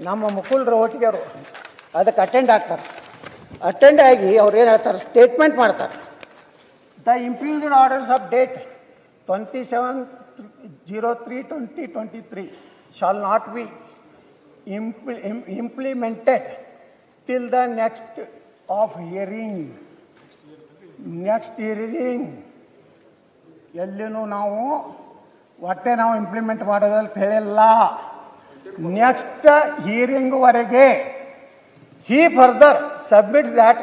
ನಮ್ಮ ಮುಕುಲ್ ಒಟ್ಟಿಗೆರು ಅದಕ್ಕೆ ಅಟೆಂಡ್ ಆಗ್ತಾರೆ. ಅಟೆಂಡ್ ಆಗಿ ಅವ್ರು ಏನು ಹೇಳ್ತಾರೆ? ಸ್ಟೇಟ್ಮೆಂಟ್ ಮಾಡ್ತಾರೆ. The impugned orders of date twenty seven zero three twenty twenty three shall not be implemented till the next of hearing next hearing ಎಲ್ಲಿನೂ ನಾವು ಒಟ್ಟೆ ನಾವು ಇಂಪ್ಲಿಮೆಂಟ್ ಮಾಡೋದಂತ ನೆಕ್ಸ್ಟ್ ಹಿಯರಿಂಗ್ ವರೆಗೆ he further submits that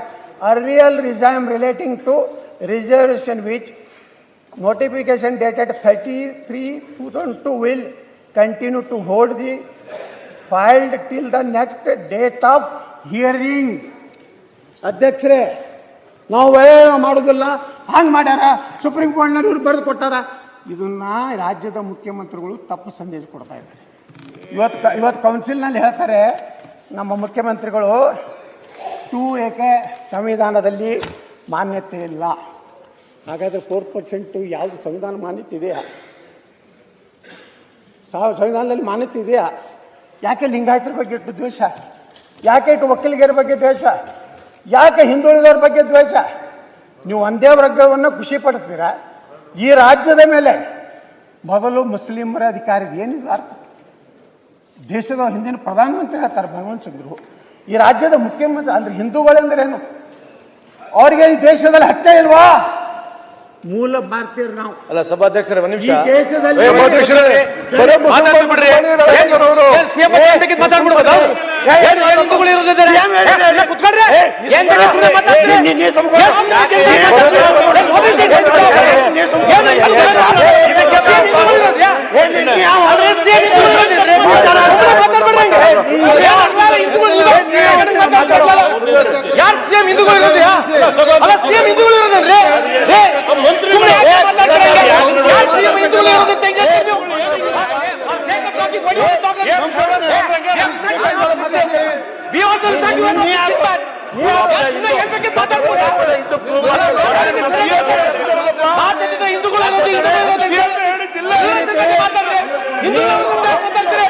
earlier regime relating to reservation which notification dated thirty three two thousand two will continue to hold the field till the next date of hearing ಅಧ್ಯಕ್ಷರೇ, ನಾವು ಮಾಡೋದಿಲ್ಲ. ಹಂಗೆ ಮಾಡ್ಯಾರ? Supreme ಕೋರ್ಟ್ನಲ್ಲಿ ಇವ್ರು ಬರೆದು ಕೊಟ್ಟಾರ? ಇದನ್ನ ರಾಜ್ಯದ ಮುಖ್ಯಮಂತ್ರಿಗಳು ತಪ್ಪು ಸಂದೇಶ ಕೊಡ್ತಾ ಇದ್ದಾರೆ. ಇವತ್ತು ಇವತ್ತು ಕೌನ್ಸಿಲ್ನಲ್ಲಿ ಹೇಳ್ತಾರೆ ನಮ್ಮ ಮುಖ್ಯಮಂತ್ರಿಗಳು, ಟೂ ಏಕೆ ಸಂವಿಧಾನದಲ್ಲಿ ಮಾನ್ಯತೆ ಇಲ್ಲ? ಹಾಗಾದರೆ ಫೋರ್ ಪರ್ಸೆಂಟು ಯಾವುದು ಸಂವಿಧಾನ ಮಾನ್ಯತೆ ಇದೆಯಾ? ಸಾವ ಸಂವಿಧಾನದಲ್ಲಿ ಮಾನ್ಯತೆ ಇದೆಯಾ? ಯಾಕೆ ಲಿಂಗಾಯತರ ಬಗ್ಗೆ ಇಟ್ಟು ದ್ವೇಷ? ಯಾಕೆ ಇಟ್ಟು ಒಕ್ಕಲಿಗರ ಬಗ್ಗೆ ದ್ವೇಷ? ಯಾಕೆ ಹಿಂದುಳಿದವ್ರ ಬಗ್ಗೆ ದ್ವೇಷ? ನೀವು ಒಂದೇ ವರ್ಗವನ್ನು ಖುಷಿ ಪಡಿಸ್ತೀರಾ ಈ ರಾಜ್ಯದ ಮೇಲೆ ಮೊದಲು ಮುಸ್ಲಿಮರ ಅಧಿಕಾರಿ ಏನಿಲ್ಲ ಅರ್ಥ. ದೇಶದ ಹಿಂದಿನ ಪ್ರಧಾನಮಂತ್ರಿ ಆಗ್ತಾರೆ ಭಗವಂತ ಸಿಂಗ್ರು ಈ ರಾಜ್ಯದ ಮುಖ್ಯಮಂತ್ರಿ ಅಂದ್ರೆ ಹಿಂದೂಗಳೆಂದರೇನು ಅವ್ರಿಗೆ ಈ ದೇಶದಲ್ಲಿ ಹತ್ತೆ ಇಲ್ವಾ ಮೂಲ ಭಾರತೀಯರು ನಾವು ಅಲ್ಲ ಸಭಾಧ್ಯಕ್ಷರೇ ಒಂದ್ ನಿಮಿಷ ಈ ದೇಶದಲ್ಲಿ ಏ, ಸಭಾಧ್ಯಕ್ಷರೇ, ಬರೀ ಮಾತಾಡ್ಲಿ ಬಿಡ್ರಿ. ಏನ್- ಏನ್ CM ಬಗ್ಗೆ ಏನ್ ಬೇಕಿದ್ ಮಾತಾಡ್ಬಿಡ್ಬೋದಾ? ಏನ್ ಏನ್ ಹಿಂದೂಗಳು ಇರೋದಿದ್ದಾರೆ? ಏ, ಸುಮ್ನೆ ಕುತ್ಕೊಳ್ರಿ. ಏನ್ ಬೇಕಾದ್ರೆ ಸುಮ್ನೆ ಮಾತಾಡ್ರಿ. ಏನ್ ಸುಮ್ನೆ ಮಾತಾಡ್ರಿ? ಏನ್ ಮೋದಿ ಸೈಡ್ ಹೇಳ್ಬಿಟ್ಟು? ಏನ್ ಹಿಂದೂಗಳು ಇರೋದು? ಇದಕ್ಕೆ ಏನ್ ಹಿಂದೂಗಳು ಇರೋದು? ಏನ್ ಯಾವ ಅವ್ರೇ CM ಹಿಂದೂಗಳು ಇರೋದು? ಸುಮ್ನೆ ಮಾತಾಡ್ಬೇಡ್ರಿ ಹಂಗೆ. ಏನ್ ಅರ್ಥ ಹಿಂದೂಗಳು ಇರೋದು? ಏನ್ ಮಾತಾಡ್ಬೇಡ್ರಲ್ಲ? ಯಾರ್ ಸಿಎಂ ಹಿಂದೂಗಳು ಇರೋದು? ಅಲ್ಲ ಸಿಎಂ ಹಿಂದೂಗಳು ಇರೋದನ್ರಿ ರೇ, ಸುಮ್ನೆ ಯಾಕೆ ಮಾತಾಡ್ತೀರ ಹಂಗೆ? ಸಿಎಂ ಹಿಂದೂಗಳು ಇರೋದು? ಮಾತಾಡಿದ್ರೆ ಹಿಂದೂಗಳು ಹಿಂದೂಗಳು ಇರೋದು ಅಂತ. ನೀವು ಇದಕ್ಕೆ ಮಾತಾಡ್ರಿ. ಹಿಂದೂಗಳು ಇರೋದು ಅಂತ ಮಾತಾಡ್ತೀರಿ.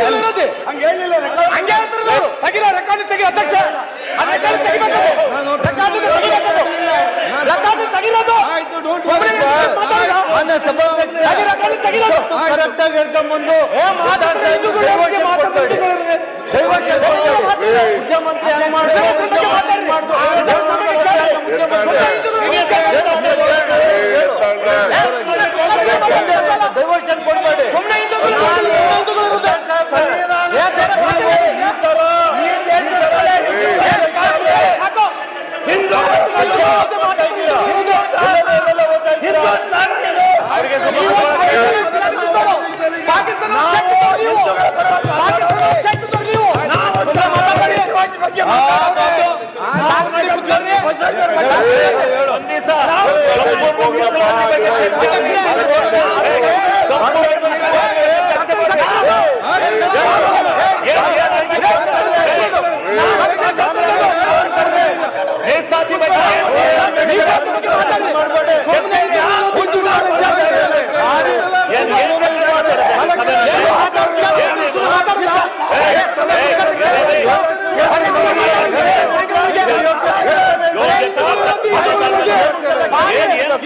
ಹಿಂದೂಗಳು ಇರೋದು? ಹಂಗೆ ಹೇಳ್ತಾರೆ. ತೆಗೀರೋ, ರೆಕಾರ್ಡ್ ತೆಗಿ ಅಧ್ಯಕ್ಷ. ರೆಕಾರ್ಡ್ ತೆಗಿಬೇಕು. ರೆಕಾರ್ಡ್ ತೆಗಿರೋದು. ಒಬ್ರೇ ಮಾತಾಡೋದು. ತೆಗಿ ರೆಕಾರ್ಡ್ ತೆಗಿರೋದು. ಒಂದ್ ದಿವಸ ಸಂಪೂರ್ಣ ಮೀಸಲಾತಿ ಬಗ್ಗೆ ಚರ್ಚೆ ಮಾಡಿ. ಮೀಸಲಾತಿ ಬಗ್ಗೆ ಮಾಡ್ಬೇಡಿ. ಏನ್ ಏನು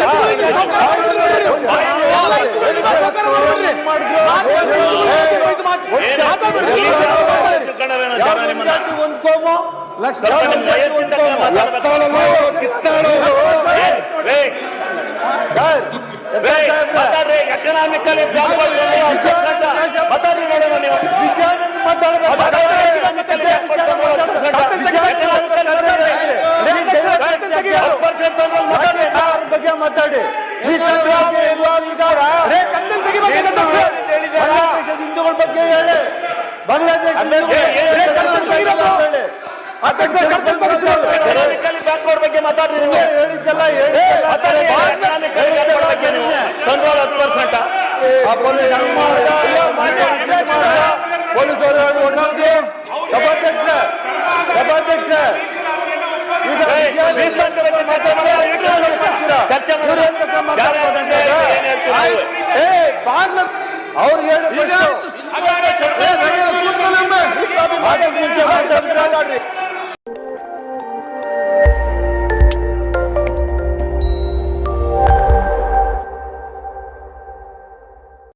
ಲಕ್ಷ ಮಾತಾಡ್ರಿ ಎಕನಾಮಿಕಲ್ ಬಗ್ಗೆ ಮಾತಾಡಿ ಬಾಂಗ್ಲಾದೇಶದ ಹಿಂದೂಗಳ ಬಗ್ಗೆ ಹೇಳಿ ಬಾಂಗ್ಲಾದೇಶ ಬ್ಯಾಕ್ವರ್ಡ್ ಬಗ್ಗೆ ಮಾತಾಡ್ರಿ ಹೇಳಿದ್ದೆಲ್ಲ ಮಾತಾಡಿ ಕಂಟ್ರೋಲ್ ಹತ್ತು ಪರ್ಸೆಂಟ್ ಆ ಪೊಲೀಸ್ ಹಂಗ್ ಮಾಡ್ದ, ಹಿಂಗ್ ಮಾಡ್ದ, ಪೊಲೀಸರು ಹೊಡೆಯೋದು ಸಭಾಧ್ಯಕ್ಷ ಸಭಾಧ್ಯಕ್ಷ ಈಗ ಮೀಸಲಾತಿ और ये लोग